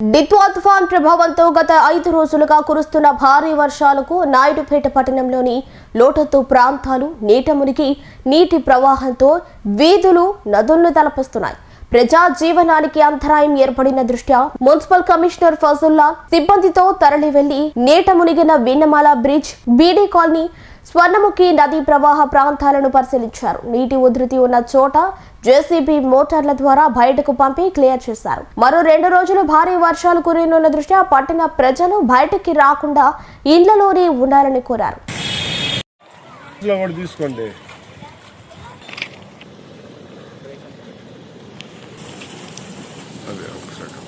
డిత్వా తుఫాన్ ప్రభావంతో గత ఐదు రోజులుగా కురుస్తున్న భారీ వర్షాలకు నాయుడుపేట పట్టణంలోని లోటత్తు ప్రాంతాలు నీట మునిగి నీటి ప్రవాహంతో వీధులు నదులను తలపిస్తున్నాయి. ప్రజా జీవనానికి అంతరాయం ఏర్పడిన దృష్ట్యా మున్సిపల్ కమిషనర్ ఫజుల్లా సిబ్బందితో తరలి వెళ్ళి నీట మునిగిన Vinnamala bridge BD colony Swarnamukhi నదీ ప్రవాహ ప్రాంతాలను పరిశీలించారు. నీటి ఉధృతి ఉన్న చోట జేసీబీ మోటార్ల ద్వారా బయటకు పంపి క్లియర్ చేశారు. మరో రెండు రోజులు భారీ వర్షాలు కురియనున్న దృష్ట్యా పట్టణ ప్రజలు బయటికి రాకుండా ఇళ్ళలోనే ఉండాలని కోరారు. తీసుకోండి. అదే ఒక సెకండ్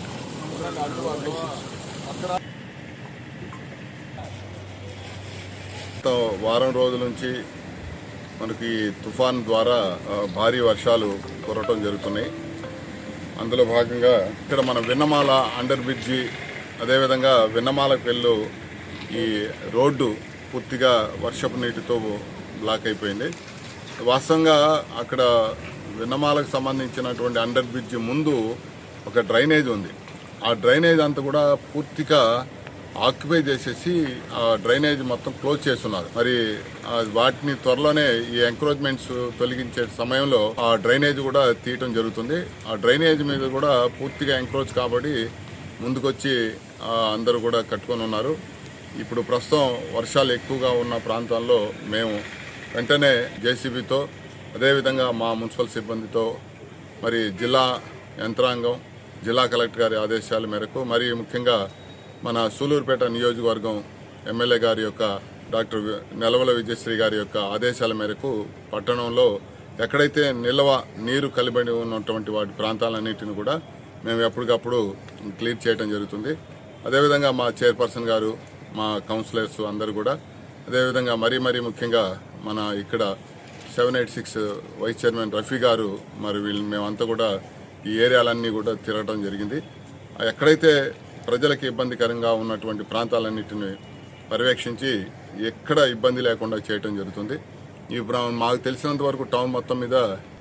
వారం రోజుల నుంచి మనకి తుఫాన్ ద్వారా భారీ వర్షాలు కురవటం జరుగుతున్నాయి. అందులో భాగంగా ఇక్కడ మన విన్నమాల అండర్ బ్రిడ్జి అదేవిధంగా విన్నమాలకు వెళ్ళు ఈ రోడ్డు పూర్తిగా వర్షపు నీటితో బ్లాక్ అయిపోయింది. వాస్తవంగా అక్కడ విన్నమాలకు సంబంధించినటువంటి అండర్ బ్రిడ్జి ముందు ఒక డ్రైనేజ్ ఉంది. ఆ డ్రైనేజ్ అంతా కూడా పూర్తిగా ఆక్యుపై చేసేసి ఆ డ్రైనేజ్ మొత్తం క్లోజ్ చేస్తున్నారు. మరి వాటిని త్వరలోనే ఈ ఎంక్రోచ్మెంట్స్ తొలగించే సమయంలో ఆ డ్రైనేజ్ కూడా తీయటం జరుగుతుంది. ఆ డ్రైనేజ్ మీద కూడా పూర్తిగా ఎంక్రోచ్ కాబట్టి ముందుకొచ్చి అందరూ కూడా కట్టుకొని ఉన్నారు. ఇప్పుడు ప్రస్తుతం వర్షాలు ఎక్కువగా ఉన్న ప్రాంతాల్లో మేము వెంటనే జేసీబీతో అదేవిధంగా మా మున్సిపల్ సిబ్బందితో మరి జిల్లా యంత్రాంగం జిల్లా కలెక్టర్ గారి ఆదేశాల మేరకు మరి ముఖ్యంగా మన సూలూరుపేట నియోజకవర్గం ఎమ్మెల్యే గారి యొక్క డాక్టర్ నెలవల విజయశ్రీ గారి యొక్క ఆదేశాల మేరకు పట్టణంలో ఎక్కడైతే నిల్వ నీరు కలిబడి ఉన్నటువంటి వాటి ప్రాంతాలన్నింటిని కూడా మేము ఎప్పటికప్పుడు క్లియర్ చేయడం జరుగుతుంది. అదేవిధంగా మా చైర్పర్సన్ గారు మా కౌన్సిలర్స్ అందరూ కూడా అదేవిధంగా మరీ మరీ ముఖ్యంగా మన ఇక్కడ seven eight six vice chairman Rafi గారు మరి వీళ్ళు మేమంతా కూడా ఈ ఏరియాలన్నీ కూడా తిరగడం జరిగింది. ఎక్కడైతే ప్రజలకు ఇబ్బందికరంగా ఉన్నటువంటి ప్రాంతాలన్నింటిని పర్యవేక్షించి ఎక్కడ ఇబ్బంది లేకుండా చేయటం జరుగుతుంది. ఈ మాకు తెలిసినంత వరకు టౌన్ మొత్తం మీద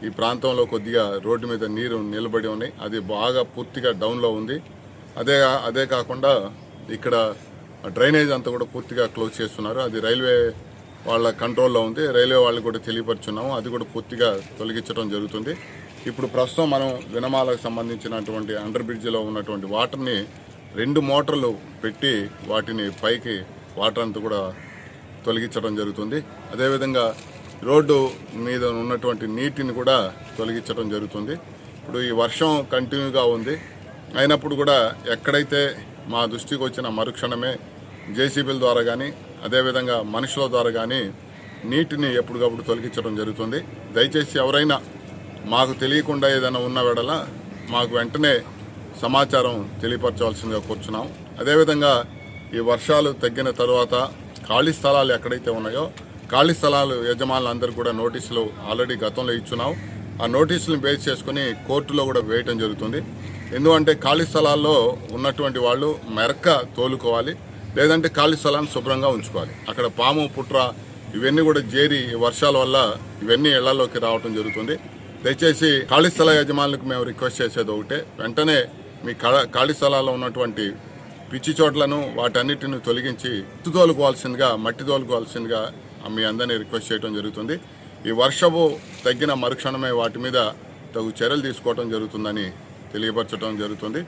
ఈ ప్రాంతంలో కొద్దిగా రోడ్డు మీద నీరు నిలబడి ఉన్నాయి. అది బాగా పూర్తిగా డౌన్లో ఉంది. అదే అదే కాకుండా ఇక్కడ డ్రైనేజ్ అంతా కూడా పూర్తిగా క్లోజ్ చేస్తున్నారు. అది రైల్వే వాళ్ళ కంట్రోల్లో ఉంది. రైల్వే వాళ్ళకి కూడా తెలియపరుచున్నాము. అది కూడా పూర్తిగా తొలగించడం జరుగుతుంది. ఇప్పుడు ప్రస్తుతం మనం వినమాలకు సంబంధించినటువంటి అండర్ బ్రిడ్జ్లో ఉన్నటువంటి వాటర్ని రెండు మోటార్లు పెట్టి వాటిని పైకి వాటర్ అంతా కూడా తొలగించడం జరుగుతుంది. అదేవిధంగా రోడ్డు మీద ఉన్నటువంటి నీటిని కూడా తొలగించడం జరుగుతుంది. ఇప్పుడు ఈ వర్షం కంటిన్యూగా ఉంది. అయినప్పుడు కూడా ఎక్కడైతే మా దృష్టికి వచ్చిన మరుక్షణమే జేసీబీల ద్వారా కానీ అదేవిధంగా మనుషుల ద్వారా కానీ నీటిని ఎప్పటికప్పుడు తొలగించడం జరుగుతుంది. దయచేసి ఎవరైనా మాకు తెలియకుండా ఏదైనా ఉన్న వెడల మాకు వెంటనే సమాచారం తెలియపరచవలసిందిగా కూర్చున్నాం. అదేవిధంగా ఈ వర్షాలు తగ్గిన తర్వాత ఖాళీ స్థలాలు ఎక్కడైతే ఉన్నాయో ఖాళీ స్థలాలు యజమానులందరూ కూడా నోటీసులు ఆల్రెడీ గతంలో ఇచ్చున్నాం. ఆ నోటీసులను బేస్ చేసుకుని కోర్టులో కూడా వేయటం జరుగుతుంది. ఎందుకంటే ఖాళీ స్థలాల్లో ఉన్నటువంటి వాళ్ళు మెరక తోలుకోవాలి లేదంటే ఖాళీ స్థలాన్ని శుభ్రంగా ఉంచుకోవాలి. అక్కడ పాము పుట్ర ఇవన్నీ కూడా చేరి ఈ వర్షాల వల్ల ఇవన్నీ ఇళ్ళలోకి రావటం జరుగుతుంది. దయచేసి ఖాళీ స్థల యజమానులకు మేము రిక్వెస్ట్ చేసేది ఒకటే. వెంటనే మీ ఖాళీ స్థలాల్లో ఉన్నటువంటి పిచ్చి చోట్లను వాటన్నిటిని తొలగించి మట్టి తోలుకోవాల్సిందిగా మట్టి తోలుకోవాల్సిందిగా మీ అందరినీ రిక్వెస్ట్ చేయడం జరుగుతుంది. ఈ వర్షపు తగ్గిన మరుక్షణమే వాటి మీద తగు చర్యలు తీసుకోవడం జరుగుతుందని తెలియపరచడం జరుగుతుంది.